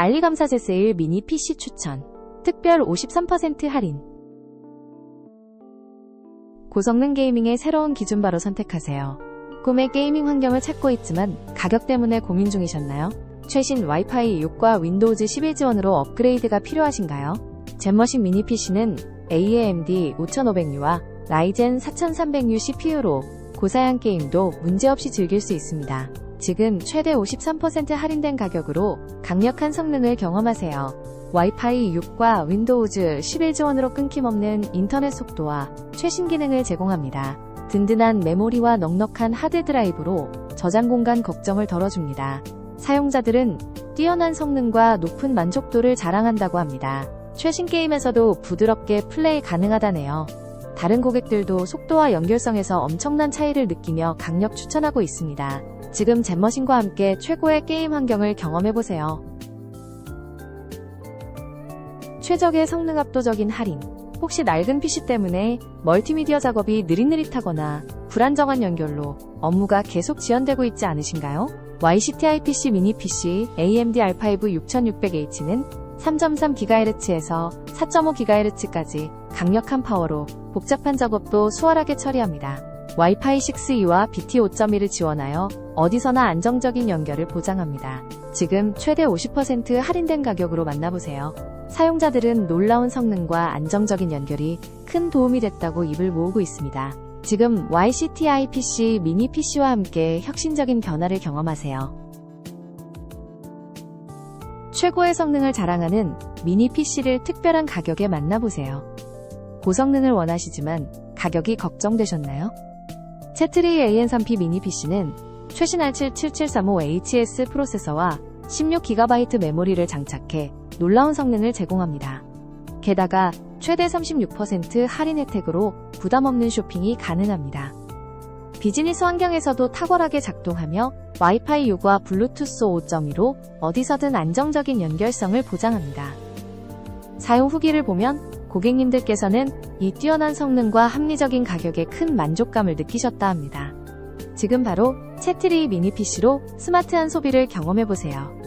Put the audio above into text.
알리감사제 세일 미니 PC 추천. 특별 53% 할인. 고성능 게이밍의 새로운 기준 바로 선택하세요. 꿈의 게이밍 환경을 찾고 있지만 가격 때문에 고민 중이셨나요? 최신 와이파이 6과 윈도우즈 11 지원으로 업그레이드가 필요하신가요? 젠머신 미니 PC는 AMD 5500U와 라이젠 4300U CPU로 고사양 게임도 문제없이 즐길 수 있습니다. 지금 최대 53% 할인된 가격으로 강력한 성능을 경험하세요. 와이파이 6과 윈도우즈 11 지원으로 끊김없는 인터넷 속도와 최신 기능을 제공합니다. 든든한 메모리와 넉넉한 하드 드라이브로 저장 공간 걱정을 덜어줍니다. 사용자들은 뛰어난 성능과 높은 만족도를 자랑한다고 합니다. 최신 게임에서도 부드럽게 플레이 가능하다네요. 다른 고객들도 속도와 연결성에서 엄청난 차이를 느끼며 강력 추천하고 있습니다. 지금 젠머신과 함께 최고의 게임 환경을 경험해보세요. 최적의 성능 압도적인 할인. 혹시 낡은 PC 때문에 멀티미디어 작업이 느릿느릿하거나 불안정한 연결로 업무가 계속 지연되고 있지 않으신가요? YCTI PC 미니 PC AMD R5 6600H는 3.3GHz에서 4.5GHz까지 강력한 파워로 복잡한 작업도 수월하게 처리합니다. 와이파이 6E와 BT 5.1을 지원하여 어디서나 안정적인 연결을 보장합니다. 지금 최대 50% 할인된 가격으로 만나보세요. 사용자들은 놀라운 성능과 안정적인 연결이 큰 도움이 됐다고 입을 모으고 있습니다. 지금 YCTI PC 미니 PC와 함께 혁신적인 변화를 경험하세요. 최고의 성능을 자랑하는 미니 PC를 특별한 가격에 만나보세요. 고성능을 원하시지만 가격이 걱정되셨나요? 채트리 AN3P 미니 PC는 최신 R77735HS 프로세서와 16GB 메모리를 장착해 놀라운 성능을 제공합니다. 게다가 최대 36% 할인 혜택으로 부담 없는 쇼핑이 가능합니다. 비즈니스 환경에서도 탁월하게 작동하며 와이파이 6과 블루투스 5.2로 어디서든 안정적인 연결성을 보장합니다. 사용 후기를 보면 고객님들께서는 이 뛰어난 성능과 합리적인 가격에 큰 만족감을 느끼셨다 합니다. 지금 바로 채트리 미니 PC로 스마트한 소비를 경험해보세요.